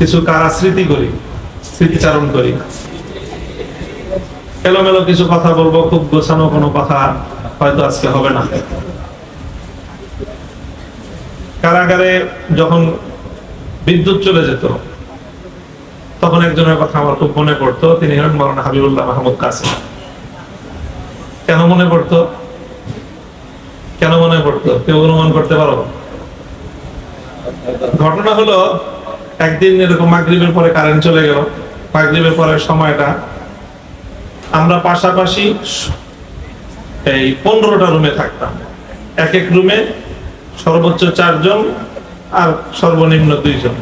কিছু কারা স্মৃতি করি? স্মৃতিচারণ করি। এলোমেলো কিছু কথা বলব, খুব গোছানো কোনো কথা হয়তো আজকে হবে না। কারাগারে যখন বিদ্যুৎ চলে যেত, তখন একজনের কথা আমার খুব মনে পড়তো, তিনি হলেন মৌলানা হাবিবুল্লাহ মাহমুদ কাসিম। কেন মনে পড়তো? কেন মনে পড়তো? কেউ অনুমান করতে পারো? ঘটনা হলো একদিন এরকম মাগরিবের পরে কারেন্ট চলে গেল। মাগরিবের পরের সময়টা আমরা পাশাপাশি এই পনেরোটা রুমে থাকতাম। এক এক রুমে সর্বোচ্চ চারজন আর সর্বনিম্ন দুইজন।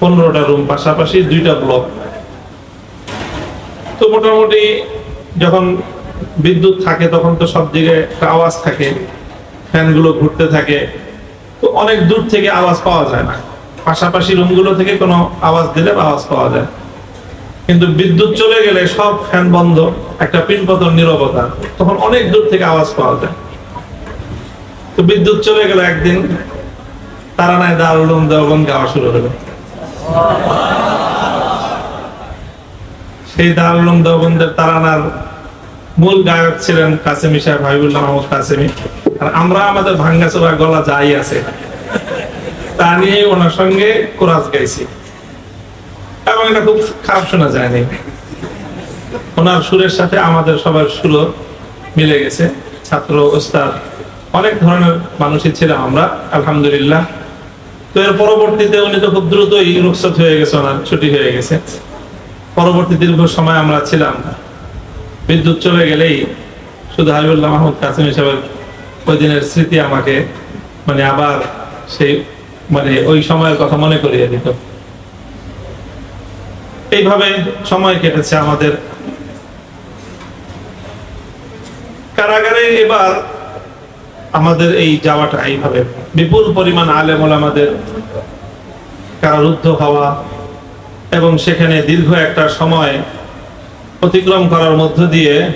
পনেরোটা রুম পাশাপাশি দুইটা ব্লক তো মোটামুটি যখন বিদ্যুৎ থাকে তখন তো সব দিকে একটা আওয়াজ থাকে, ফ্যানগুলো ঘুরতে থাকে। তো অনেক দূর থেকে আওয়াজ পাওয়া যায় না। পাশাপাশি রুমগুলো থেকে কোনো আওয়াজ দিলে আওয়াজ পাওয়া যায়। কিন্তু বিদ্যুৎ চলে গেলে সব ফ্যান বন্ধ, একটা পিনপতন নীরবতা, তখন অনেক দূর থেকে আওয়াজ পাওয়া যায়। তো বিদ্যুৎ চলে গেল একদিন তারা নাই দারুল দেওবন্দ গাওয়া শুরু হলো। সেই দারুল দেওবন্দের তারানার মূল গায়ক ছিলেন কাসেমি সাহেব, হাবিবুল্লাহ মাহমুদ কাসেমি। আর আমরা আমাদের ভাঙ্গা গলা যাই আছে। তা নিয়ে ওনার সঙ্গে গাইছি। এবং এটা খুব খারাপ শোনা যায়নি। ওনার সুরের সাথে আমাদের সবার সুরও মিলে গেছে। ছাত্র, ওস্তাদ, অনেক ধরনের মানুষই ছিলাম আমরা, আলহামদুলিল্লাহ। তো এর পরবর্তীতে উনি তো খুব দ্রুতই রুখসত হয়ে গেছে, ওনার ছুটি হয়ে গেছে। পরবর্তী দীর্ঘ সময় আমরা ছিলাম। বিদ্যুৎ চলে গেলেই শুধু হাবিবুল্লাহ মাহমুদ কাসিম হিসাবের ওই দিনের স্মৃতি আমাকে মানে আবার সেই মানে ওই সময়ের কথা মনে করিয়ে দিত। এইভাবে সময় কেটেছে আমাদের। কারাগারে এবার আমাদের এই যাওয়াটা এইভাবে। বিপুল পরিমাণ আলেম আমাদের কারারুদ্ধ হওয়া এবং সেখানে দীর্ঘ একটা সময় অতিক্রম করার মধ্য দিয়ে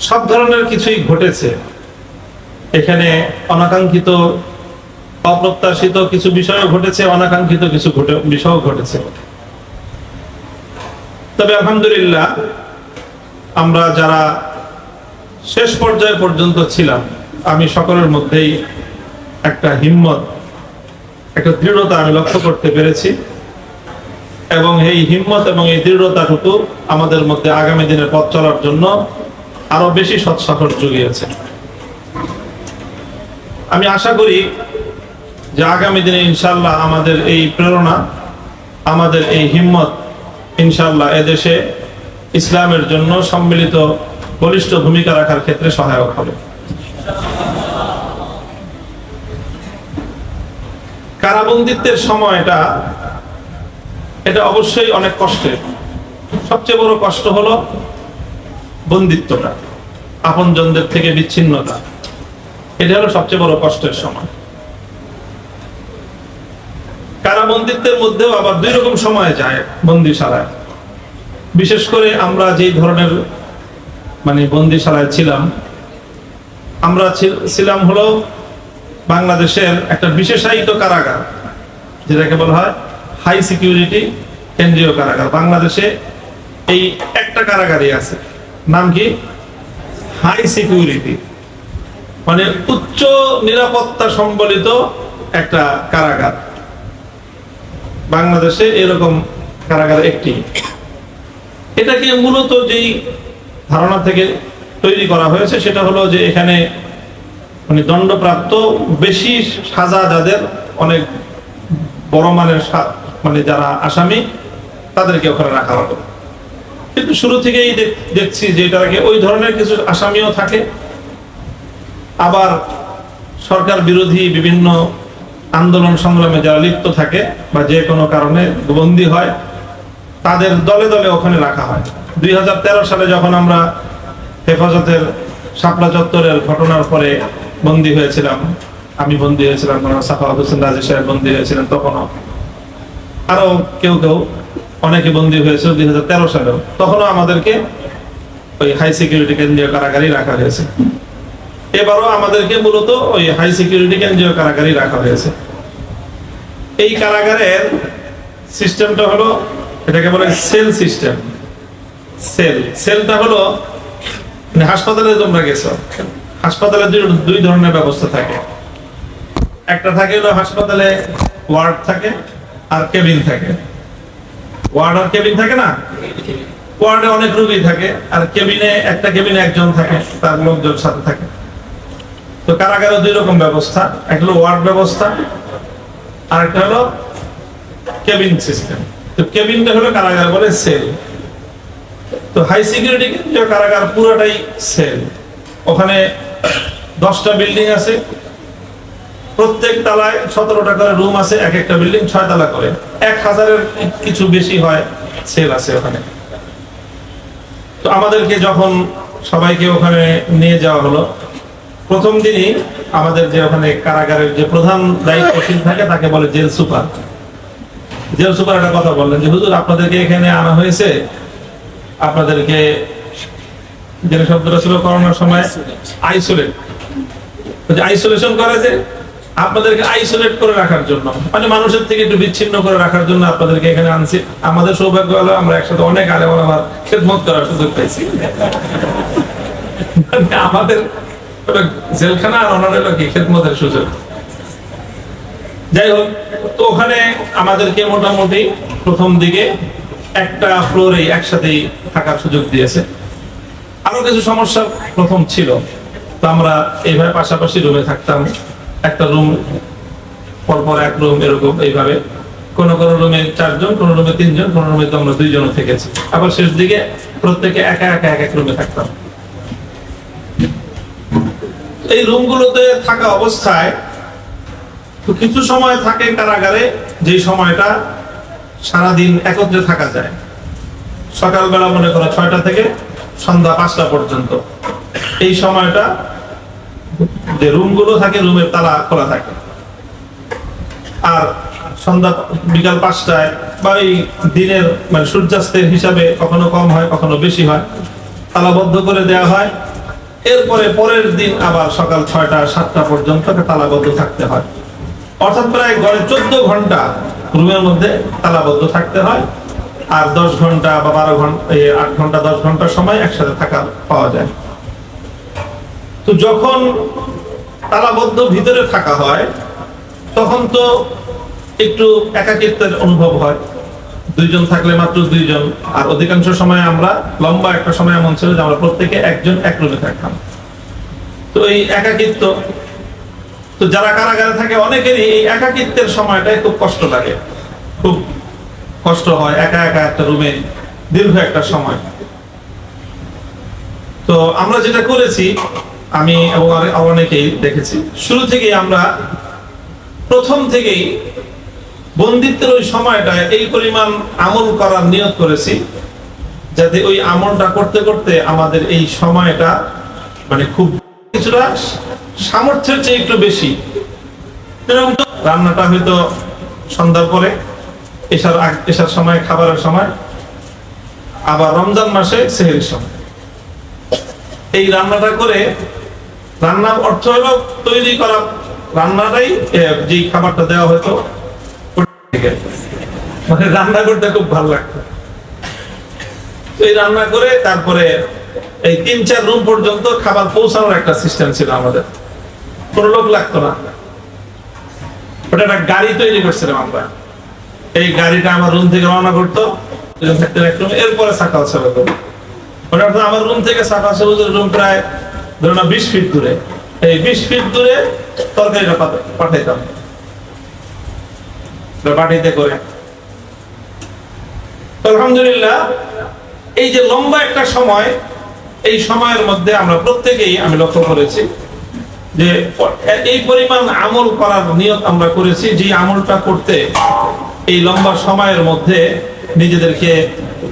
সব ধরনের কিছুই ঘটেছে। এখানে অনাকাঙ্ক্ষিত অপ্রত্যাশিত কিছু বিষয় ঘটেছে, অনাকাঙ্ক্ষিত কিছু বিষয় ঘটেছে। তবে আলহামদুলিল্লাহ, আমরা যারা শেষ পর্যায়ে পর্যন্ত ছিলাম, আমি সকলের মধ্যেই একটা হিম্মত, একটা দৃঢ়তা আমি লক্ষ্য করতে পেরেছি। এবং এই হিম্মত এবং এই দৃঢ়তাটুকু আমাদের মধ্যে আগামী দিনের পথ চলার জন্য আরও বেশি সৎসাহস জুগিয়েছে। আমি আশা করি যে আগামী দিনে ইনশাল্লাহ আমাদের এই প্রেরণা, আমাদের এই হিম্মত ইনশাল্লাহ এদেশে ইসলামের জন্য সম্মিলিত বলিষ্ঠ ভূমিকা রাখার ক্ষেত্রে সহায়ক হবে। কারাবন্দিত্বের সময়টা, এটা অবশ্যই অনেক কষ্টের। সবচেয়ে বড় কষ্ট হলো বন্দিত্বটা, আপনজনদের থেকে বিচ্ছিন্নতা। এটা হলো সবচেয়ে বড় কষ্টের সময়। কারাবন্দিত্বের মধ্যেও আবার দুই রকম সময় যায় বন্দিশালায়। বিশেষ করে আমরা যেই ধরনের মানে বন্দিশালায় ছিলাম, আমরা ছিলাম হলো বাংলাদেশের একটা বিশেষায়িত কারাগার, যেটাকে বলা হয় হাই সিকিউরিটি কেন্দ্রীয় কারাগার। বাংলাদেশে এই একটা কারাগারই আছে, নাম কি? High security. মানে উচ্চ নিরাপত্তা সম্বলিত একটা কারাগার। বাংলাদেশে এরকম কারাগার একটি। এটাকে মূলত যেই ধারণা থেকে তৈরি করা হয়েছে, সেটা হলো যে এখানে মানে দণ্ডপ্রাপ্ত বেশি সাজা যাদের অনেক বড় মানের মানে যারা আসামি, তাদেরকে ওখানে রাখা হতো কিন্তু শুরু থেকেই দেখ- দেখছি যে এটাকে ওই ধরনের কিছু আসামিও থাকে। আবার সরকার বিরোধী বিভিন্ন আন্দোলন সংগ্রামে যারা লিপ্ত থাকে বা যে কোনো কারণে বন্দী হয়, তাদের দলে দলে ওখানে রাখা হয়। দুই হাজার তেরো সালে যখন আমরা হেফাজতের শাপলা চত্বরের ঘটনার পরে বন্দী হয়েছিলাম, আমি বন্দী হয়েছিলাম সাফাওয়াত হোসেন রাজি সাহেব বন্দী হয়েছিলেন তখনও। আরও কেউ কেউ অনেকে বন্দী হয়েছে দুই হাজার তেরো সালেও। তখনও আমাদেরকে ওই হাই সিকিউরিটি কেন্দ্রীয় কারাগারেই রাখা হয়েছে। এবারও আমাদেরকে মূলত ওই হাই সিকিউরিটি কেন্দ্রীয় কারাগারেই রাখা হয়েছে। এই কারাগারের সিস্টেমটা হলো, এটাকে বলে সেল সিস্টেম সেল সেলটা হলো মানে হাসপাতালে তোমরা গেছো, হাসপাতালে দুই ধরনের ব্যবস্থা থাকে। একটা থাকে হলো হাসপাতালে ওয়ার্ড থাকে আর কেবিন থাকে। ওয়ার্ড আর কেবিন থাকে না? ওয়ার্ডে অনেক রোগী থাকে, আর কেবিনে, একটা কেবিনে একজন থাকে, তার লোকজন সাথে থাকে। তো কারাগারে দুই রকম ব্যবস্থা, একটা হলো ওয়ার্ড ব্যবস্থা আর একটা হলো কেবিন সিস্টেম। তো কেবিনটা হলো কারাগার বলে সেল। তো হাই সিকিউরিটি কেন্দ্রীয় কারাগার পুরোটাই সেল। ওখানে দশটা বিল্ডিং আছে। প্রত্যেক তালায় সতেরোটা করে রুম আছে, এক একটা বিল্ডিং ছয় তালা করে। এক হাজারের কিছু বেশি হয়, সেল আছে ওখানে। তো আমাদেরকে যখন সবাইকে ওখানে নিয়ে যাওয়া হলো প্রথম দিনই আমাদের যে ওখানে কারাগারের যে প্রধান দায়িত্বশীল থাকে, তাকে বলে জেল সুপার। জেল সুপার একটা কথা বললেন যে, হুজুর, আপনাদেরকে এখানে আনা হয়েছে? আপনাদেরকে যে শব্দটা ছিল করোনার সময়, আইসোলেট। আইসোলেশন করে যে, আপনাদেরকে আইসোলেট করে রাখার জন্য। মানে মানুষের থেকে একটু বিচ্ছিন্ন করে রাখার জন্য আপনাদেরকে এখানে আনছি। আমাদের সৌভাগ্য হলো আমরা একসাথে অনেক আলে আমার খেদমত করার সুযোগ পাইছি। মানে আমাদের জেলখানা খেদমতের সুযোগ। যাই হোক, তো ওখানে আমাদেরকে মোটামুটি প্রথম দিকে একটা ফ্লোরে থাকার সুযোগ দিয়েছে। আরও কিছু সমস্যা প্রথম ছিল। তো আমরা এইভাবে পাশাপাশি রুমে থাকতাম। একটা রুম, পরপর এক রুম এরকম এইভাবে। কোন কোন রুমে চারজন, কোন রুমে তিনজন, কোন রুমে তো আমরা দুইজন থেকেছি। আবার শেষ দিকে প্রত্যেকে একা একা এক এক রুমে থাকতাম। এই রুমগুলোতে থাকা অবস্থায় তো কিছু সময় থাকে কারাগারে, যে সময়টা সারাদিন একত্রে থাকা যায়। সকালবেলা মনে করো ছয়টা থেকে সন্ধ্যা পাঁচটা পর্যন্ত। এই সময়টা যে রুমগুলো থাকে, রুমের তালা খোলা থাকে। আর সন্ধ্যা বিকাল পাঁচটায় বা এই দিনের মানে সূর্যাস্তের হিসাবে কখনো কম হয়, কখনো বেশি হয়। তালাবদ্ধ করে দেওয়া হয়। এরপরে পরের দিন আবার সকাল ছয়টা, সাতটা পর্যন্ত তালাবদ্ধ থাকতে হয়। অর্থাৎ প্রায় গড়ে চোদ্দ ঘণ্টা রুমের মধ্যে তালাবদ্ধ থাকতে হয়। আর দশ ঘণ্টা বা বারো ঘণ্টা আট ঘণ্টা, দশ ঘণ্টা সময় একসাথে থাকা পাওয়া যায়। তো যখন তালাবদ্ধ ভিতরে থাকা হয়, তখন তো একটু একাকিত্বের অনুভব হয়। দুইজন থাকলে মাত্র দুইজন। আর অধিকাংশ সময় আমরা লম্বা একটা সময় এমন ছিল যে আমরা প্রত্যেকে একজন এক রুমে থাকতাম। তো এই একাকিত্ব, তো যারা কারাগারে থাকে অনেকেরই এই একাকিত্বের সময়টাই খুব কষ্ট লাগে। খুব কষ্ট হয় একা একা একটা রুমে দীর্ঘ একটা সময়। তো আমরা যেটা করেছি, আমি এবং অনেকেই দেখেছি, শুরু থেকেই আমরা প্রথম থেকেই বন্দিত্বের ওই সময়টা এই পরিমাণ আমল করার নিয়ত করেছি, যাতে ওই আমলটা করতে করতে আমাদের এই সময়টা মানে খুব কিছুটা সামর্থ্যের চেয়ে একটু বেশি রান্নাটা হয়তো সন্ধ্যার পরে, এসার এসার সময়, খাবারের সময়, আবার রমজান মাসে সেহেরির সময় এই রান্নাটা করে রান্নার অর্থ হলো তৈরি করা রান্নাটাই যে খাবারটা দেওয়া হতো। মানে রান্না করতে খুব ভালো লাগতো। এই রান্না করে তারপরে এই তিন, চার রুম পর্যন্ত খাবার পৌঁছানোর একটা সিস্টেম ছিল আমাদের। কোনো লোক লাগতো না। ওটা একটা গাড়ি তৈরি করছিলাম আমরা। এই গাড়িটা আমার রুম থেকে রওনা করতো। এরপরে সাকাল আমার রুম থেকে সাকাল রুম প্রায় ধরো না বিশ ফিট দূরে। এই বিশ ফিট দূরে তরকারিটা পাঠাইতাম। পাঠিতে করে। আলহামদুলিল্লাহ, এই যে লম্বা একটা সময়, এই সময়ের মধ্যে আমরা প্রত্যেকেই আমি লক্ষ্য করেছি যে এই পরিমাণ আমল করার নিয়ত আমরা করেছি, যে আমলটা করতে এই লম্বা সময়ের মধ্যে নিজেদেরকে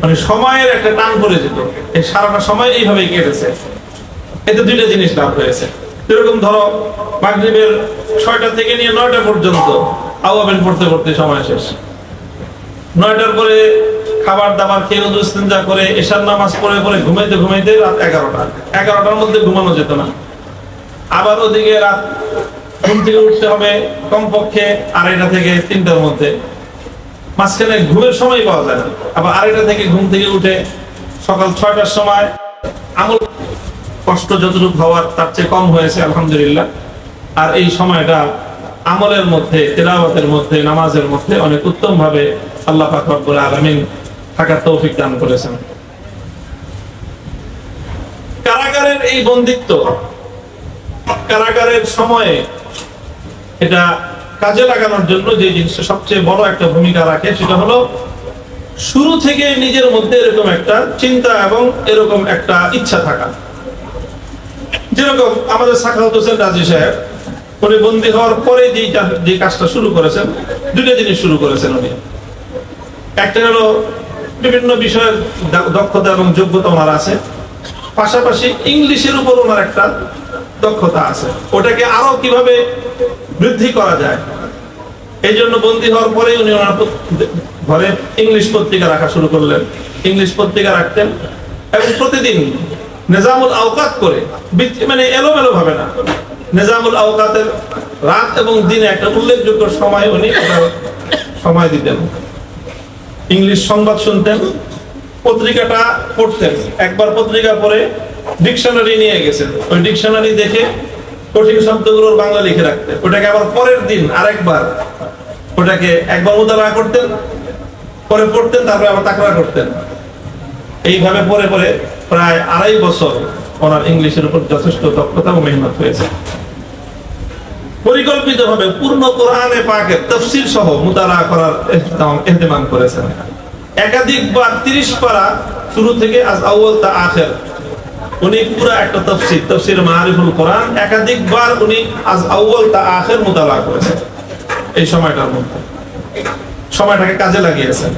মানে সময়ের একটা টান পড়ে যেত। এই সারাটা সময় এইভাবেই কেটেছে। এতে দুইটা জিনিস লাভ হয়েছে। যেরকম ধরো, মাগরিবের ছয়টা থেকে নিয়ে নয়টা পর্যন্ত আওয়াবেন পড়তে পড়তে সময় শেষ। নয়টার পরে খাবার দাবার খেয়ে উদু ইস্তেঞ্জা করে এশার নামাজ পড়ে পরে ঘুমাইতে ঘুমাইতে রাত এগারোটা। এগারোটার মধ্যে ঘুমানো যেত না। আবার ওদিকে রাত ঘুম থেকে উঠতে হবে কমপক্ষে আড়াইটা থেকে তিনটার মধ্যে। মাঝখানে ঘুমের সময় পাওয়া যায় না। আবার আড়াইটা থেকে ঘুম থেকে উঠে সকাল ছয়টার সময় আমল কষ্ট যতটুকু হওয়ার তার চেয়ে কম হয়েছে, আলহামদুলিল্লাহ। আর এই সময়টা আমলের মধ্যে, তেলাওয়াতের মধ্যে, নামাজের মধ্যে অনেক উত্তম ভাবে আল্লাহ রব্বুল আলামিন থাকার তৌফিক দান করেছেন। কারাগারের এই বন্দিত্ব, কারাগারের সময়ে এটা কাজে লাগানোর জন্য যে জিনিসটা সবচেয়ে বড় একটা ভূমিকা রাখে, সেটা হলো শুরু থেকে নিজের মধ্যে এরকম একটা চিন্তা এবং এরকম একটা ইচ্ছা থাকা। যেরকম আমাদের সাখাওয়াত হোসেন রাজি সাহেব, উনি বন্দী হওয়ার পরে যে কাজটা শুরু করেছেন দুটো জিনিস শুরু করেছেন উনি। একটা হলো বিভিন্ন বিষয়ের দক্ষতা এবং যোগ্যতা ওনার আছে। পাশাপাশি ইংলিশের উপর ওনার একটা দক্ষতা আছে। ওটাকে আরও কীভাবে বৃদ্ধি করা যায়, এই জন্য বন্দী হওয়ার পরে উনি ওনার ঘরে ইংলিশ পত্রিকা রাখা শুরু করলেন। ইংলিশ পত্রিকা রাখতেন এবং প্রতিদিন নিজামুল আওকাত করে মানে এলোমেলো ভাবে না। নিজামুল আওকাতের রাত এবং দিনে একটা উল্লেখযোগ্য সময় উনি সময় দিতেন। ইংলিশ সংবাদ শুনতেন, পত্রিকাটা পড়তেন। একবার পত্রিকা পড়ে ডিকশনারি নিয়ে গেছেন। ওই ডিকশনারি দেখে কঠিন শব্দগুলোর বাংলা লিখে রাখতেন। ওটাকে আবার পরের দিন আরেকবার ওটাকে একবার মোতাবেলা করতেন, পরে পড়তেন, তারপরে আবার তাকরা করতেন। এইভাবে পরে পরে প্রায় আড়াই বছর ওনার ইংলিশের উপর যথেষ্ট দক্ষতা ও মেহনত হয়েছে। পরিকল্পিতভাবে পূর্ণ কোরআনে পাকের তফসির সহ মুতালা করার ইহতিমাম করেছেন। একাধিকবার তিরিশ পারা শুরু থেকে আজ আউয়াল তা আখের। উনি পুরো একটা তফসির তফসির মারিফুল কোরআন। একাধিকবার উনি আজ আউয়াল তা আখের মুতালা করেছেন। এই সময়টার মধ্যে। সময়টাকে কাজে লাগিয়েছেন।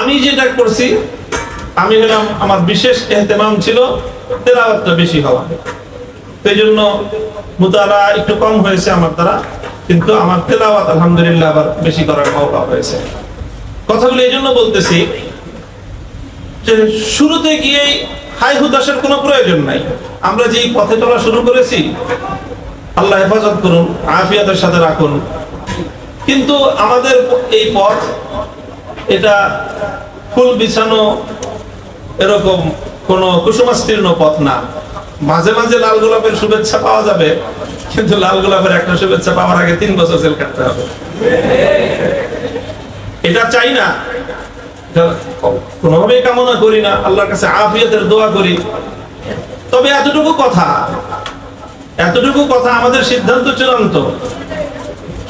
আমি যেটা করছি, আমি হলাম, আমার বিশেষ এহতেমাম ছিল তেলাওয়াতটা বেশি হওয়া। সেই জন্য একটু কম হয়েছে আমার দ্বারা, কিন্তু আমার তেলাওয়াত আলহামদুলিল্লাহ আবার বেশি করার মৌকা হয়েছে। কথাগুলো এই জন্য বলতেছি যে শুরুতে গিয়েই হাই হুদাসের কোনো প্রয়োজন নাই। আমরা যেই পথে চলা শুরু করেছি, আল্লাহ হেফাজত করুন, আফিয়াতের সাথে রাখুন। কিন্তু আমাদের এই পথ, এটা ফুল বিছানো এরকম কোন কুসুমাস্তীর্ণ পথ না। মাঝে মাঝে লাল গোলাপের শুভেচ্ছা পাওয়া যাবে, কিন্তু লাল গোলাপের একটা শুভেচ্ছা পাওয়ার আগে তিন বছর জেল কাটতে হবে। এটা চাই না। এটা কোনোভাবেই কামনা করি না, আল্লাহর কাছে আফিয়তের দোয়া করি। তবে এতটুকু কথা এতটুকু কথা আমাদের সিদ্ধান্ত চূড়ান্ত।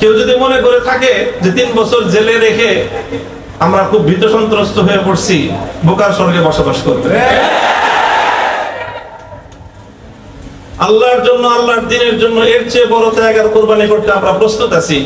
কেউ যদি মনে করে থাকে যে তিন বছর জেলে রেখে আমরা খুব ভীত সন্ত্রস্ত হয়ে পড়ছি, বোকার স্বর্গে বসবাস করবে আল্লাহর জন্য, আল্লাহর দিনের জন্য এর চেয়ে বড় ত্যাগ আর কোরবানি করতে আমরা প্রস্তুত আছি।